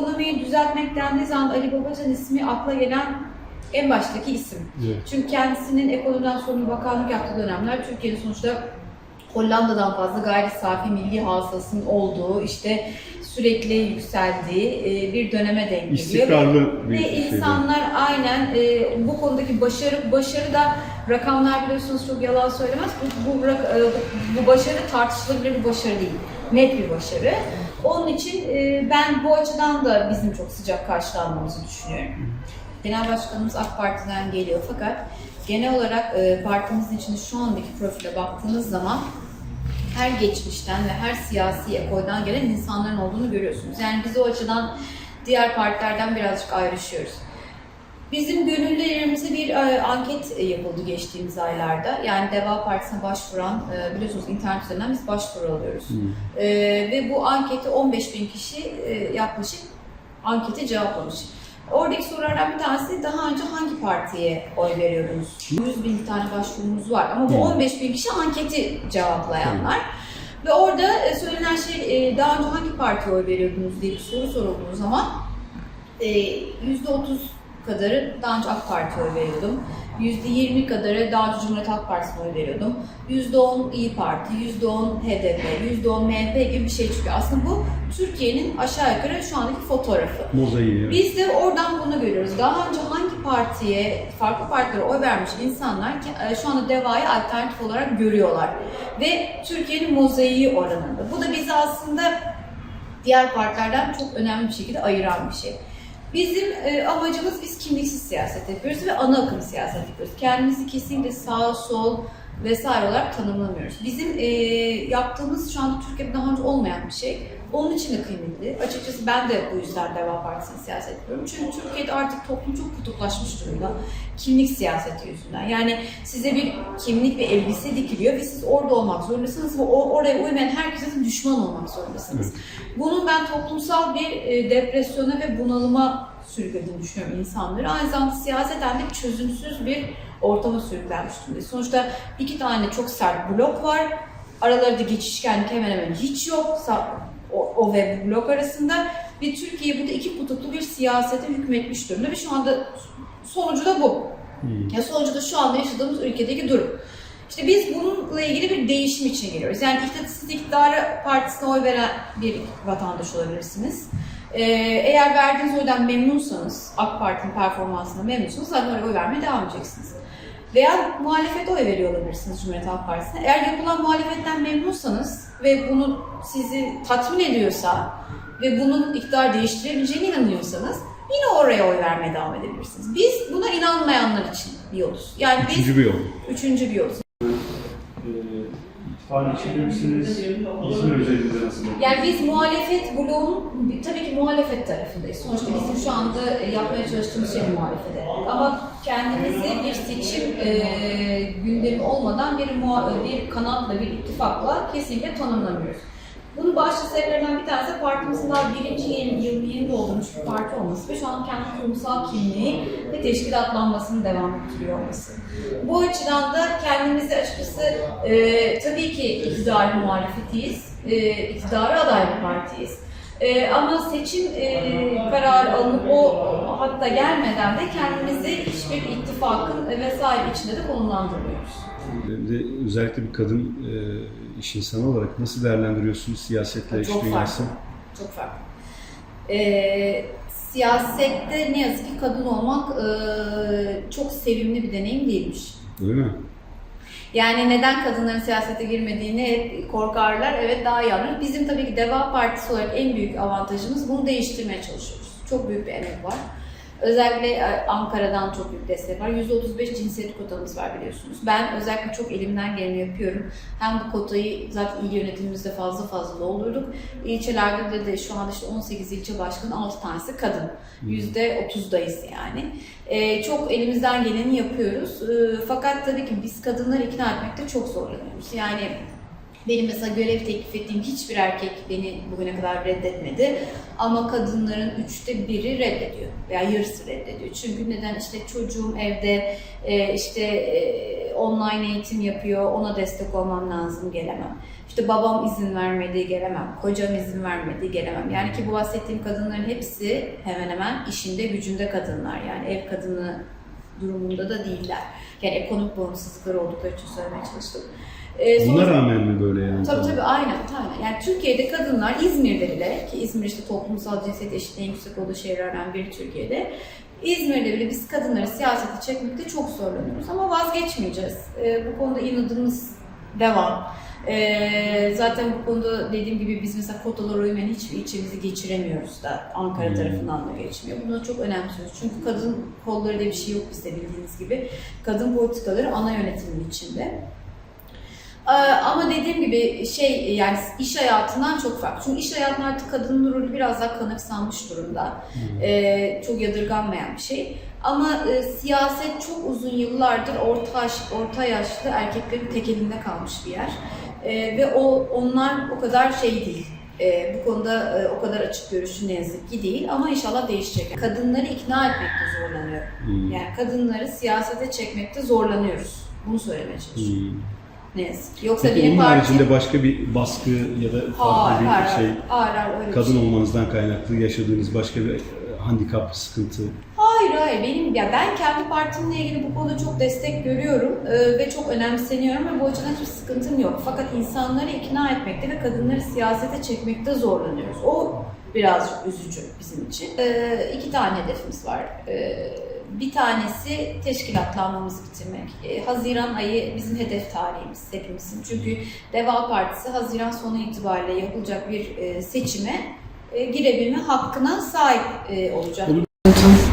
ekonomiyi düzeltmek dendiği zaman Ali Babacan ismi akla gelen en baştaki isim. Evet. Çünkü kendisinin ekonomiden sorumlu bakanlık yaptığı dönemler Türkiye'nin sonuçta Hollanda'dan fazla gayri safi milli hasılasının olduğu, işte sürekli yükseldiği e, bir döneme denk geliyor. İstikrarlı bir Ve şeydi. insanlar aynen e, bu konudaki başarı, başarı da rakamlar biliyorsunuz çok yalan söylemez. Bu, bu, e, bu başarı tartışılabilir bir başarı değil. Net bir başarı. Onun için e, ben bu açıdan da bizim çok sıcak karşılanmamızı düşünüyorum. Genel Başkanımız AK Parti'den geliyor fakat genel olarak e, partimizin içinde şu andaki profile baktığınız zaman her geçmişten ve her siyasi ekolden gelen insanların olduğunu görüyorsunuz. Yani biz o açıdan diğer partilerden birazcık ayrışıyoruz. Bizim gönüllülerimize bir e, anket e, yapıldı geçtiğimiz aylarda. Yani Deva Partisi'ne başvuran, e, biliyorsunuz internet üzerinden biz başvuru alıyoruz. E, ve bu anketi 15 bin kişi e, yaklaşık ankete cevaplamış. Oradaki sorulardan bir tanesi daha önce hangi partiye oy veriyordunuz? 100 bin tane başvurumuz var ama bu Hı. 15 bin kişi anketi cevaplayanlar. Ve orada söylenen şey daha önce hangi partiye oy veriyordunuz diye bir soru sorulduğu zaman e, %30 kadarı daha önce AK Parti'ye oy veriyordum. %20 kadarı daha önce Cumhuriyet Halk Partisi'ne oy veriyordum. %10 İyi Parti, %10 HDP, %10 MHP gibi bir şey çıkıyor. Aslında bu Türkiye'nin aşağı yukarı şu andaki fotoğrafı. Mozaiği. evet. Biz de oradan bunu görüyoruz. Daha önce hangi partiye, farklı partilere oy vermiş insanlar ki, e, şu anda DEVA'yı alternatif olarak görüyorlar. Ve Türkiye'nin mozaiği oranında. Bu da bizi aslında diğer partilerden çok önemli bir şekilde ayıran bir şey. Bizim e, amacımız biz kimliksiz siyaset yapıyoruz ve ana akım siyaset yapıyoruz. Kendimizi kesinlikle sağ, sol vesaire olarak tanımlamıyoruz. Bizim e, yaptığımız şu anda Türkiye'de daha önce olmayan bir şey. Onun için de kıymetli. Açıkçası ben de bu yüzden Deva Partisi'ni siyaset yapıyorum. Çünkü Türkiye'de artık toplum çok kutuplaşmış durumda. Kimlik siyaseti yüzünden. Yani size bir kimlik ve elbise dikiliyor ve siz orada olmak zorundasınız ve oraya uymayan herkese de düşman olmak zorundasınız. Bunun ben toplumsal bir e, depresyona ve bunalıma sürüklediğini düşünüyorum insanları. Aynı zamanda siyaseten de çözümsüz bir ortama sürüklenmiş durumda. Sonuçta iki tane çok sert blok var. Aralarında geçişkenlik hemen hemen hiç yok. O, o ve bu blok arasında ve Türkiye burada iki kutuplu bir siyasete hükmetmiş durumda ve şu anda sonucu da bu. Hı. Ya sonucu da şu anda yaşadığımız ülkedeki durum. İşte biz bununla ilgili bir değişim için geliyoruz. Yani iktidar, siz iktidara partisine oy veren bir vatandaş olabilirsiniz. Ee, eğer verdiğiniz oydan memnunsanız, AK Parti'nin performansına memnunsanız zaten oy vermeye devam edeceksiniz. Veya muhalefete oy veriyor olabilirsiniz Cumhuriyet Halk Partisi'ne. Eğer yapılan muhalefetten memnunsanız ve bunu sizi tatmin ediyorsa ve bunun iktidar değiştirebileceğine inanıyorsanız yine oraya oy vermeye devam edebilirsiniz. Biz buna inanmayanlar için bir yoluz. Yani biz Üçüncü bir yol. üçüncü bir yoluz. İçinde misiniz? İzmir özelinde nasıl? Yani biz muhalefet bloğunun tabii ki muhalefet tarafındayız. Sonuçta bizim şu anda yapmaya çalıştığımız şey muhalefet etmek. Ama kendimizi bir seçim e, gündemi olmadan bir, bir kanatla, bir ittifakla kesinlikle tanımlamıyoruz. Bunun başlı sebeplerinden bir tanesi partimizin daha birinci yıl, yılını yeni doldurmuş bir parti olması ve şu an kendi kurumsal kimliği ve teşkilatlanmasını devam ettiriyor olması. Bu açıdan da kendimizi açıkçası e, tabii ki iktidar muhalefetiyiz, e, iktidara aday bir partiyiz. E, ama seçim e, kararı alınıp o hatta gelmeden de kendimizi hiçbir ittifakın vesaire içinde de konumlandırmıyoruz. Özellikle bir kadın e, iş insanı olarak nasıl değerlendiriyorsunuz siyasetle iş Çok dünyası? Çok farklı. Ee, siyasette ne yazık ki kadın olmak e, çok sevimli bir deneyim değilmiş. Öyle mi? Yani neden kadınların siyasete girmediğini hep korkarlar. Evet daha iyi anlarız. Bizim tabii ki Deva Partisi olarak en büyük avantajımız bunu değiştirmeye çalışıyoruz. Çok büyük bir emek var. Özellikle e, Ankara'dan çok büyük destek var. %35 cinsiyet kotamız var biliyorsunuz. Ben özellikle çok elimden geleni yapıyorum. Hem bu kotayı zaten il yönetimimizde fazla fazla doldurduk. İlçelerde de, de şu anda işte 18 ilçe başkanı 6 tanesi kadın. %30'dayız yani. Ee, çok elimizden geleni yapıyoruz. Ee, fakat tabii ki biz kadınları ikna etmekte çok zorlanıyoruz. Yani benim mesela görev teklif ettiğim hiçbir erkek beni bugüne kadar reddetmedi. Ama kadınların üçte biri reddediyor veya yarısı reddediyor. Çünkü neden işte çocuğum evde e, işte e, online eğitim yapıyor, ona destek olmam lazım, gelemem. İşte babam izin vermedi, gelemem. Kocam izin vermedi, gelemem. Yani ki bu bahsettiğim kadınların hepsi hemen hemen işinde, gücünde kadınlar. Yani ev kadını durumunda da değiller. Yani ekonomik bağımsızlıkları oldukları için söylemeye çalıştım. Ee, Buna rağmen mi böyle yani? Tabii tabii aynen, aynen. Yani Türkiye'de kadınlar İzmir'de bile ki İzmir işte toplumsal cinsiyet eşitliği en yüksek olduğu şehirlerden biri Türkiye'de. İzmir'de bile biz kadınları siyasete çekmekte çok zorlanıyoruz ama vazgeçmeyeceğiz. Ee, bu konuda inadımız devam. Ee, zaten bu konuda dediğim gibi biz mesela kotalara uymayan hiçbir ilçemizi geçiremiyoruz da Ankara Hmm. tarafından da geçmiyor. Bunu çok önemsiyoruz. Çünkü kadın kolları diye bir şey yok bizde bildiğiniz gibi. Kadın politikaları ana yönetimin içinde. Ee, Ama dediğim gibi şey yani iş hayatından çok farklı. Çünkü iş hayatında artık kadının rolü biraz daha kanıksanmış durumda. Ee, çok yadırganmayan bir şey. Ama e, siyaset çok uzun yıllardır orta, orta yaşlı erkeklerin tek elinde kalmış bir yer. Ee, ve o onlar o kadar şey değil. Ee, bu konuda e, o kadar açık görüşlü ne yazık ki değil ama inşallah değişecek. Kadınları ikna etmekte zorlanıyor. Hmm. Yani kadınları siyasete çekmekte zorlanıyoruz. Bunu söylemeye çalışıyorum. Hmm. Ne yazık ki. Yoksa Peki benim onun partim... haricinde başka bir baskı ya da farklı bir hayır, şey, hayır, hayır, öyle bir kadın şey. olmanızdan kaynaklı yaşadığınız başka bir e, handikap, sıkıntı. Hayır hayır benim ya ben kendi partimle ilgili bu konuda çok destek görüyorum e, ve çok önemseniyorum ve bu açıdan hiçbir sıkıntım yok. Fakat insanları ikna etmekte ve kadınları siyasete çekmekte zorlanıyoruz. O birazcık üzücü bizim için. E, iki tane hedefimiz var. E, bir tanesi teşkilatlanmamızı bitirmek. E, Haziran ayı bizim hedef tarihimiz hepimizin. Çünkü Deva Partisi Haziran sonu itibariyle yapılacak bir e, seçime e, girebilme hakkına sahip e, olacak. Olur.